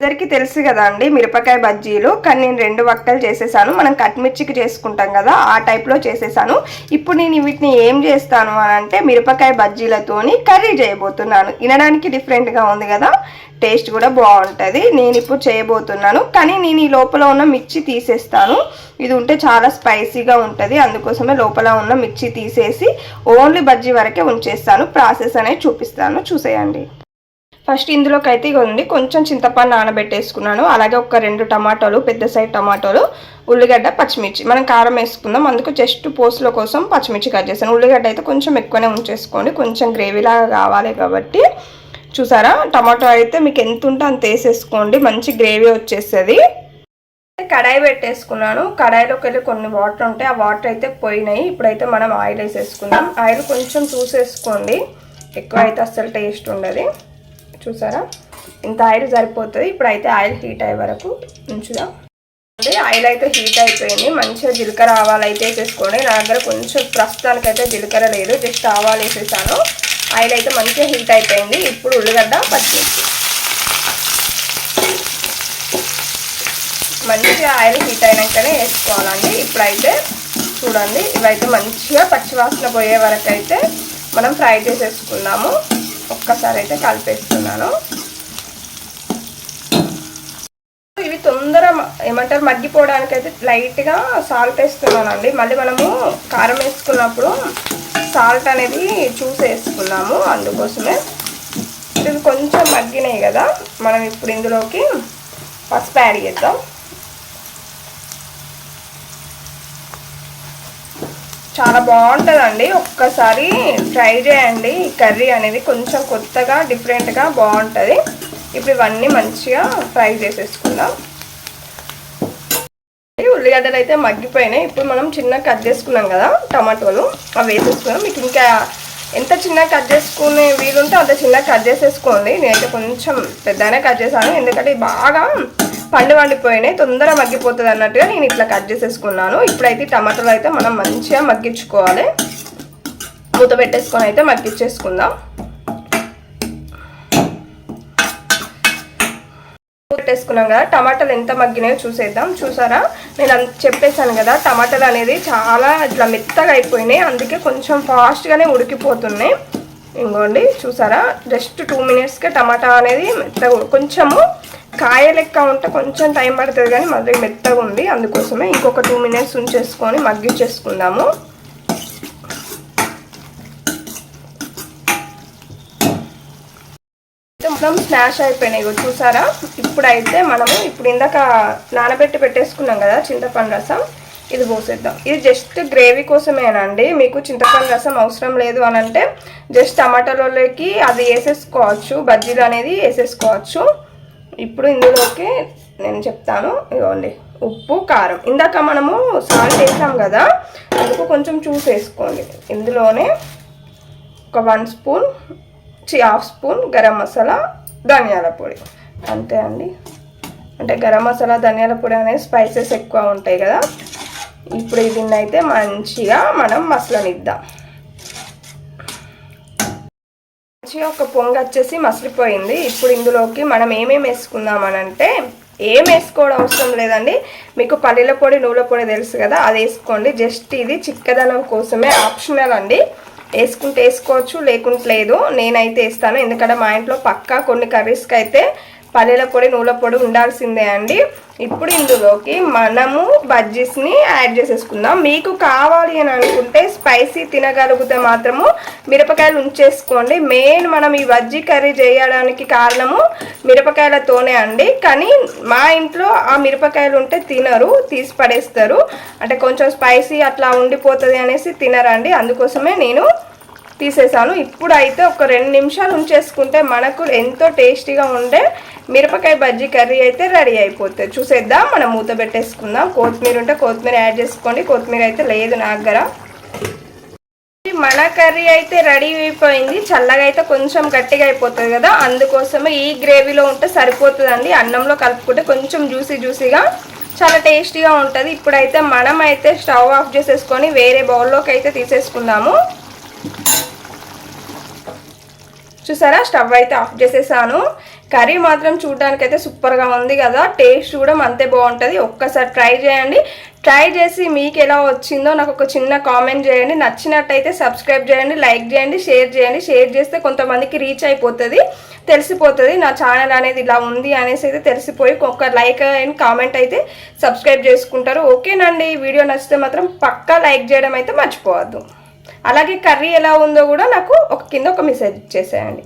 అందరికీ తెలుసు కదా అండి మిరపకాయ బజ్జీలు. కానీ నేను రెండు వక్కలు చేసేసాను. మనం కట్మిర్చికి చేసుకుంటాం కదా ఆ టైప్లో చేసేసాను. ఇప్పుడు నేను వీటిని ఏం చేస్తాను అని అంటే మిరపకాయ బజ్జీలతోని కర్రీ చేయబోతున్నాను. వినడానికి డిఫరెంట్గా ఉంది కదా టేస్ట్ కూడా బాగుంటుంది. నేను ఇప్పుడు చేయబోతున్నాను. కానీ నేను ఈ లోపల ఉన్న మిర్చి తీసేస్తాను. ఇది ఉంటే చాలా స్పైసీగా ఉంటుంది. అందుకోసమే లోపల ఉన్న మిర్చి తీసేసి ఓన్లీ బజ్జీ వరకే ఉంచేస్తాను. ప్రాసెస్ అనేది చూపిస్తాను. చూసేయండి. ఫస్ట్ ఇందులోకి అయితే ఉంది కొంచెం చింతపండు నానబెట్టేసుకున్నాను. అలాగే ఒక రెండు టమాటోలు పెద్ద సైజ్ టమాటోలు ఉల్లిగడ్డ పచ్చిమిర్చి. మనం కారం వేసుకుందాం. అందుకు జస్ట్ పోస్లో కోసం పచ్చిమిర్చి కట్ చేశాను. ఉల్లిగడ్డ అయితే కొంచెం ఎక్కువనే ఉంచేసుకోండి. కొంచెం గ్రేవీలాగా కావాలి కాబట్టి. చూసారా? టమాటో అయితే మీకు ఎంత ఉంటే అంత వేసేసుకోండి. మంచి గ్రేవీ వచ్చేస్తుంది. కడాయి పెట్టేసుకున్నాను. కడాయిలోకి వెళ్ళి కొన్ని వాటర్ ఉంటాయి ఆ వాటర్ అయితే పోయినాయి. ఇప్పుడైతే మనం ఆయిల్ వేసేసుకుందాం. ఆయిల్ కొంచెం చూసేసుకోండి ఎక్కువ అయితే అస్సలు టేస్ట్ ఉండదు. చూసారా? ఇంత ఆయిల్ సరిపోతుంది. ఇప్పుడైతే ఆయిల్ హీట్ అయ్యే వరకు ఉంచుదాం. అంటే ఆయిల్ అయితే హీట్ అయిపోయింది. మంచిగా జీలకర్ర ఆవాలు అయితే వేసేసుకోండి. నా దగ్గర కొంచెం ప్రస్తుతానికైతే జీలకర్ర లేదు. జస్ట్ ఆవాలు వేసేసాను. ఆయిల్ అయితే మంచిగా హీట్ అయిపోయింది. ఇప్పుడు ఉల్లిగడ్డ పచ్చిమిర్చి మంచిగా ఆయిల్ హీట్ అయినాకనే వేసుకోవాలండి. ఇప్పుడైతే చూడండి. ఇవైతే మంచిగా పచ్చివాసన పోయే వరకు అయితే మనం ఫ్రై చేసేసుకుందాము ఒక్కసారి అయితే కలిపేస్తున్నాను. ఇవి తొందర ఏమంటారు మగ్గిపోవడానికి అయితే లైట్గా సాల్ట్ వేస్తున్నానండి. మళ్ళీ మనము కారం వేసుకున్నప్పుడు సాల్ట్ అనేది చూసి వేసుకున్నాము అందుకోసమే. ఇవి కొంచెం మగ్గినాయి కదా మనం ఇప్పుడు ఇందులోకి పసుపు యాడ్ చేద్దాం. చాలా బాగుంటుందండి. ఒక్కసారి ట్రై చేయండి. ఈ కర్రీ అనేది కొంచెం కొత్తగా డిఫరెంట్గా బాగుంటుంది. ఇప్పుడు ఇవన్నీ మంచిగా ఫ్రై చేసేసుకుందాం. ఉల్లిగడ్డలు అయితే మగ్గిపోయినాయి. ఇప్పుడు మనం చిన్న కట్ చేసుకున్నాం కదా టమాటోలు. అవి వేసేసుకున్నాం మీకు ఇంకా ఎంత చిన్న కట్ చేసుకునే వీలుంటే అంత చిన్న కట్ చేసేసుకోండి. నేనైతే కొంచెం పెద్దనే కట్ చేశాను. ఎందుకంటే బాగా పండు వండిపోయినాయి తొందరగా మగ్గిపోతుంది అన్నట్టుగా నేను ఇట్లా కట్ చేసేసుకున్నాను. ఇప్పుడైతే టమాటాలు అయితే మనం మంచిగా మగ్గించుకోవాలి. మూత పెట్టేసుకొని అయితే మగ్గించేసుకుందాం. పెట్టేసుకున్నాం కదా టమాటాలు ఎంత మగ్గినాయో చూసేద్దాం. చూసారా? నేను అంత చెప్పేశాను కదా టమాటాలు అనేది చాలా ఇట్లా మెత్తగా అయిపోయినాయి. అందుకే కొంచెం ఫాస్ట్గానే ఉడికిపోతున్నాయి. ఇంకోండి చూసారా? జస్ట్ టూ మినిట్స్కే టమాటా అనేది మెత్తగా కొంచెము కాయ లెక్క ఉంటే కొంచెం టైం పడుతుంది కానీ మళ్ళీ మెత్తగా ఉంది. అందుకోసమే ఇంకొక టూ మినిట్స్ ఉంచేసుకొని మగ్గించేసుకుందాము. మొత్తం స్నాష్ అయిపోయినాయి ఇగో చూసారా? ఇప్పుడైతే మనము ఇప్పుడు ఇందాక నానబెట్టి పెట్టేసుకున్నాం కదా చింతపండు రసం. ఇది పోసేద్దాం. ఇది జస్ట్ గ్రేవీ కోసమేనండి. మీకు చింతపండు రసం అవసరం లేదు అని అంటే జస్ట్ టమాటాలలోకి అది వేసేసుకోవచ్చు. బజ్జీలు అనేది వేసేసుకోవచ్చు. ఇప్పుడు ఇందులోకి నేను చెప్తాను ఇవ్వండి ఉప్పు కారం. ఇందాక మనము సాల్ట్ వేసాం కదా అందుకు కొంచెం చూసి వేసుకోండి. ఇందులోనే ఒక వన్ స్పూన్ చి హాఫ్ స్పూన్ గరం మసాలా ధనియాల పొడి. అంతే అండి. అంటే గరం మసాలా ధనియాల పొడి అనేది స్పైసెస్ ఎక్కువ ఉంటాయి కదా. ఇప్పుడు దీన్ని అయితే మంచిగా మనం మసలనిద్దాం. వచ్చి ఒక పొంగ వచ్చేసి మసిలిపోయింది. ఇప్పుడు ఇందులోకి మనం ఏమేమి వేసుకుందామనంటే ఏం వేసుకోవడం అవసరం లేదండి. మీకు పల్లీల పొడి నూనె పొడి తెలుసు కదా అది వేసుకోండి. జస్ట్ ఇది చిక్కదనం కోసమే ఆప్షనల్ అండి. వేసుకుంటే వేసుకోవచ్చు లేకుంటే లేదు. నేనైతే వేస్తాను. ఎందుకంటే మా ఇంట్లో పక్కా కొన్ని కర్రీస్కి అయితే పల్లీల పొడి నూనె పొడి ఉండాల్సిందే అండి. ఇప్పుడు ఇందులోకి మనము బజ్జీస్ని యాడ్ చేసేసుకుందాం. మీకు కావాలి అని అనుకుంటే స్పైసీ తినగలిగితే మాత్రము మిరపకాయలు ఉంచేసుకోండి. మెయిన్ మనం ఈ బజ్జీ కర్రీ చేయడానికి కారణము మిరపకాయలతోనే అండి. కానీ మా ఇంట్లో ఆ మిరపకాయలు ఉంటే తినరు తీసి పడేస్తారు. అంటే కొంచెం స్పైసీ అట్లా ఉండిపోతుంది అనేసి తినరండి. అందుకోసమే నేను తీసేసాను ఇప్పుడు అయితే ఒక రెండు నిమిషాలు ఉంచేసుకుంటే మనకు ఎంతో టేస్టీగా ఉండే మిరపకాయ బజ్జీ కర్రీ అయితే రెడీ అయిపోతుంది చూసేద్దాం. మనం మూత పెట్టేసుకుందాం. కొత్తిమీర ఉంటే కొత్తిమీర యాడ్ చేసుకోండి. కొత్తిమీర అయితే లేదు నా దగ్గర మన కర్రీ అయితే రెడీ అయిపోయింది. చల్లగా అయితే కొంచెం గట్టిగా అయిపోతుంది కదా. అందుకోసమే ఈ గ్రేవీలో ఉంటే సరిపోతుందండి. అన్నంలో కలుపుకుంటే కొంచెం జ్యూసీ జ్యూసీగా చాలా టేస్టీగా ఉంటుంది. ఇప్పుడైతే మనం అయితే స్టవ్ ఆఫ్ చేసేసుకొని వేరే బౌల్లోకి అయితే తీసేసుకుందాము. చూసారా? స్టవ్ అయితే ఆఫ్ చేసేసాను. కర్రీ మాత్రం చూడడానికి అయితే సూపర్గా ఉంది కదా. టేస్ట్ కూడా అంతే బాగుంటుంది. ఒక్కసారి ట్రై చేయండి. ట్రై చేసి మీకు ఎలా వచ్చిందో నాకు ఒక చిన్న కామెంట్ చేయండి. నచ్చినట్టయితే సబ్స్క్రైబ్ చేయండి లైక్ చేయండి షేర్ చేయండి. షేర్ చేస్తే కొంతమందికి రీచ్ అయిపోతుంది తెలిసిపోతుంది. నా ఛానల్ అనేది ఇలా ఉంది అనేసి అయితే తెలిసిపోయి ఒక లైక్ అండ్ కామెంట్ అయితే సబ్స్క్రైబ్ చేసుకుంటారు. ఓకేనండి. వీడియో నచ్చితే మాత్రం పక్కా లైక్ చేయడం అయితే మర్చిపోవద్దు. అలాగే కర్రీ ఎలా ఉందో కూడా నాకు ఒక కింద ఒక మెసేజ్ చేసేయండి.